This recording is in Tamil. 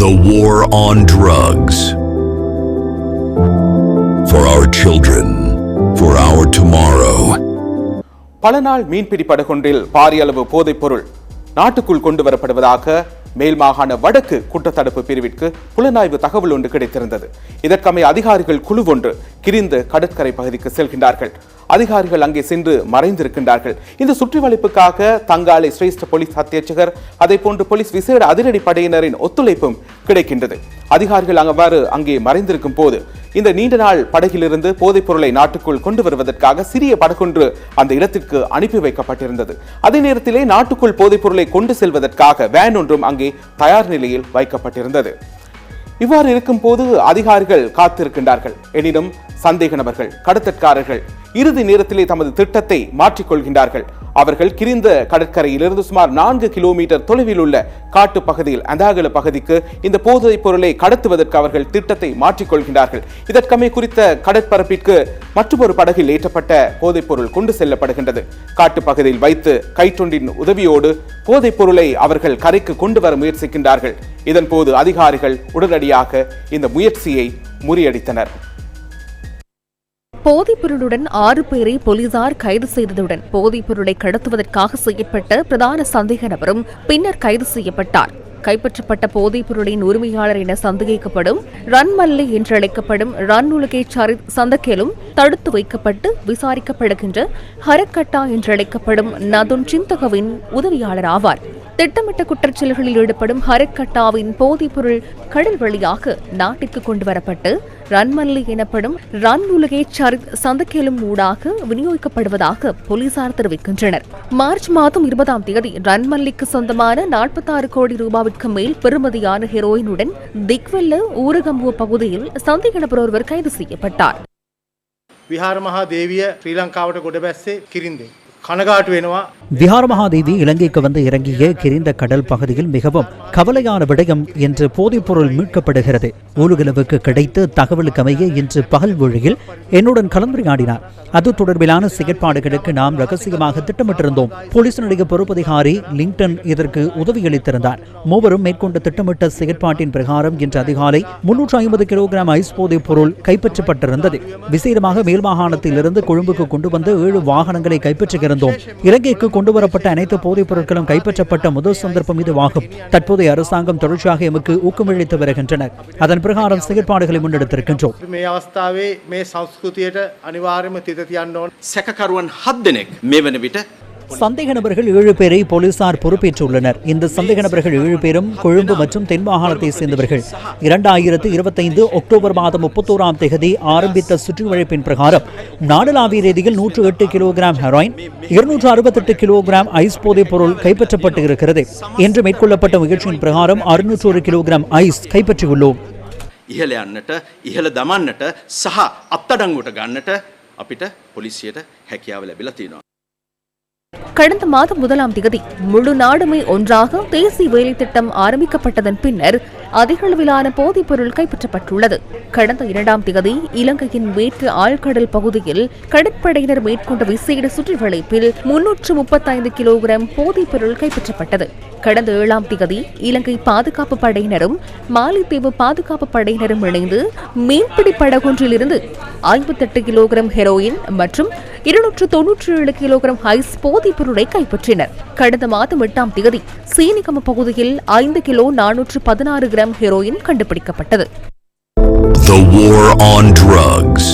The war on drugs. For our children. For our tomorrow. பல நாள் மீன்பிடி படகொன்றில் பாரிய அளவு போதைப் பொருள் நாட்டுக்குள் கொண்டு வரப்படுவதாக மேல் மாகாண வடக்கு குற்றத்தடுப்பு பிரிவிற்கு புலனாய்வு தகவல் ஒன்று கிடைத்திருந்தது இதற்கமை அதிகாரிகள் குழு ஒன்று கிரிந்து கடற்கரை பகுதிக்கு செல்கின்றார்கள் அதிகாரிகள் அங்கே சென்று மறைந்திருக்கின்றார்கள். இந்த சுற்றிவளைப்புக்காக தங்காலை சிரேஷ்ட போலீஸ் அத்தியட்சகர் அதே போன்று போலீஸ் விசேட அதிரடி படையினரின் ஒத்துழைப்பும் கிடைக்கின்றது. அதிகாரிகள் அவ்வாறு அங்கே மறைந்திருக்கும் போது இந்த நீண்ட நாள் படகிலிருந்து போதைப் பொருளை நாட்டுக்குள் கொண்டு வருவதற்காக சிறிய படகொன்று அந்த இடத்திற்கு அனுப்பி வைக்கப்பட்டிருந்தது. அதே நேரத்திலே நாட்டுக்குள் போதைப் பொருளை கொண்டு செல்வதற்காக வேன் ஒன்றும் அங்கே தயார் நிலையில் வைக்கப்பட்டிருந்தது. இவ்வாறு இருக்கும் போது அதிகாரிகள் காத்திருக்கின்றார்கள். எனினும் சந்தேக நபர்கள் கடத்தற்காரர்கள் இறுதி நேரத்திலே தமது திட்டத்தை மாற்றிக்கொள்கின்றார்கள். அவர்கள் கிரிந்த கடற்கரையிலிருந்து சுமார் நான்கு கிலோமீட்டர் தொலைவில் உள்ள காட்டு பகுதியில் அந்தாகல பகுதிக்கு இந்த போதைப் பொருளை கடத்துவதற்கு அவர்கள் திட்டத்தை மாற்றிக்கொள்கின்றார்கள். இதற்கமே குறித்த கடற்பரப்பிற்கு மற்றொரு படகில் ஏற்றப்பட்ட போதைப் பொருள் கொண்டு செல்லப்படுகின்றது. காட்டு பகுதியில் வைத்து கைத்தொண்டின் உதவியோடு போதைப் பொருளை அவர்கள் கரைக்கு கொண்டு வர முயற்சிக்கின்றார்கள். இதன் போது அதிகாரிகள் உடனடியாக இந்த முயற்சியை முறியடித்தனர். போதைப்பொருளுடன் ஆறு பேரை போலீசார் கைது செய்ததுடன் போதைப்பொருளை கடத்துவதற்காக செய்யப்பட்ட பிரதான சந்தேக நபரும் பின்னர் கைது செய்யப்பட்டார். கைப்பற்றப்பட்ட போதைப் பொருளின் உரிமையாளர் என சந்தேகிக்கப்படும் ரன்மல்லை என்று அழைக்கப்படும் ரன் உலகை சரித் சந்தக்கேலும் தடுத்து வைக்கப்பட்டு விசாரிக்கப்படுகின்ற ஹரக்கட்டா என்று அழைக்கப்படும் நதுன் சிந்தகவின் உதவியாளர் ஆவார். திட்டமிட்ட குற்றச்செயல்களில் ஈடுபடும் ஹரக்கட்டாவின் போதைப்பொருள் கடல் வழியாக நாட்டிற்கு கொண்டு வரப்பட்டு ரன்மல்லி எனப்படும் ரன் உலகை சரித் சந்தக்கேலும் ஊடாக விநியோகிக்கப்படுவதாக போலீசார் தெரிவிக்கின்றனர் மார்ச் மாதம் இருபதாம் தேதி ரன்மல்லிக்கு சொந்தமான நாற்பத்தாறு கோடி ரூபாவிற்கு மேல் பெறுமதியான ஹெரோயினுடன் திக்வெல்ல ஊரகம்புவ பகுதியில் சந்தேக நபர் ஒருவர் கைது செய்யப்பட்டார் විහාර මහා දේවිය ශ්‍රී ලංකාවට ගොඩ බැස්සේ කිරින්දේ. කනගාටු වෙනවා விஹாரமகாதேவி இலங்கைக்கு வந்து இறங்கிய கிரிந்த கடல் பகுதியில் மிகவும் கவலையான விடயம் என்று போதைப்பொருள் மீட்கப்படுகிறது ஊலுகலவுக்கு கிடைத்த தகவலுக்கு அமைய இன்று பகல் வழியில் என்னுடன் கலந்துரையாடினார் அது தொடர்பிலான செயற்பாடுகளுக்கு நாம் ரகசியமாக திட்டமிட்டிருந்தோம் போலீசினுடைய பொறுப்பதிகாரி லிங்டன் இதற்கு உதவியளித்திருந்தார் மூவரும் மேற்கொண்ட திட்டமிட்ட செயற்பாட்டின் பிரகாரம் இன்று அதிகாலை முன்னூற்று ஐம்பது கிலோகிராம் ஐஸ் போதைப் பொருள் கைப்பற்றப்பட்டிருந்தது விசேடமாக மேல் மாகாணத்திலிருந்து கொழும்புக்கு கொண்டு வந்த ஏழு வாகனங்களை கைப்பற்றியிருந்தோம் இலங்கைக்கு கொண்டு வரப்பட்ட அனைத்து போதைப் பொருட்களும் கைப்பற்றப்பட்ட முதல் சந்தர்ப்பம் இதுவாகும் தற்போதைய அரசாங்கம் தொடர்ச்சியாக எமக்கு ஊக்கமளித்து வருகின்றனர் அதன் பிரகாரம் செயற்பாடுகளை முன்னெடுத்திருக்கின்றோம் මේ අවස්ථාවේ මේ සංස්කෘතියට අනිවාර්යම තිත තියන්න ඕන සැකකරුවන් හත් දෙනෙක් මේ වන විට சந்தேக நபர்கள் ஏழு பேரை போலீசார் பொறுப்பேற்றுள்ளனர் இந்த சந்தேக நபர்கள் ஏழு பேரும் கொழும்பு மற்றும் தென் மாகாணத்தை சேர்ந்தவர்கள் இரண்டாயிரத்து இருபத்தைந்து அக்டோபர் மாதம் முப்பத்தோராம் தேதி ஆரம்பித்த சுற்றுவழைப்பின் பிரகாரம் நாடளாவிய ரீதியில் நூற்று எட்டு கிலோகிராம் ஹெராயின் இருநூற்று அறுபத்தெட்டு கிலோகிராம் ஐஸ் போதைப் பொருள் கைப்பற்றப்பட்டு இருக்கிறது இன்று மேற்கொள்ளப்பட்ட முயற்சியின் பிரகாரம் அறுநூற்று ஒரு கிலோகிராம் ஐஸ் கைப்பற்றியுள்ளோம் ඉහළ යන්නට ඉහළ දමන්නට සහ අත්තඩංගුවට ගන්නට අපිට පොලිසියට හැකියාව ලැබිලා තියෙනවා. கடந்த மாதம் முதலாம் தேதி முழு நாடுமே ஒன்றாக தேசிய வேலை திட்டம் ஆரம்பிக்கப்பட்டதன் பின்னர் அதிக அளவிலான போதைப் பொருள் கைப்பற்றப்பட்டுள்ளது. கடந்த இரண்டாம் தேதி இலங்கையின் மேற்கு ஆழ்கடல் பகுதியில் கடற்படையினர் மேற்கொண்ட விசேட சுற்றுவளைப்பில் முன்னூற்று முப்பத்தைந்து கிலோகிராம் போதைப் பொருள் கைப்பற்றப்பட்டது. கடந்த ஏழாம் தேதி இலங்கை பாதுகாப்பு படையினரும் மாலைத்தீவு பாதுகாப்பு படையினரும் இணைந்து மீன்பிடி படகொன்றிலிருந்து ஐம்பத்தெட்டு கிலோகிராம் ஹெரோயின் மற்றும் இருநூற்று தொன்னூற்றி ஏழு கிலோகிராம் ஐஸ் போதைப் பொருளை கைப்பற்றினர் கடந்த மாதம் எட்டாம் தேதி சீனிகம பகுதியில் ஐந்து கிலோ நானூற்று பதினாறு கிராம் ஹெரோயின் கண்டுபிடிக்கப்பட்டது The war on drugs.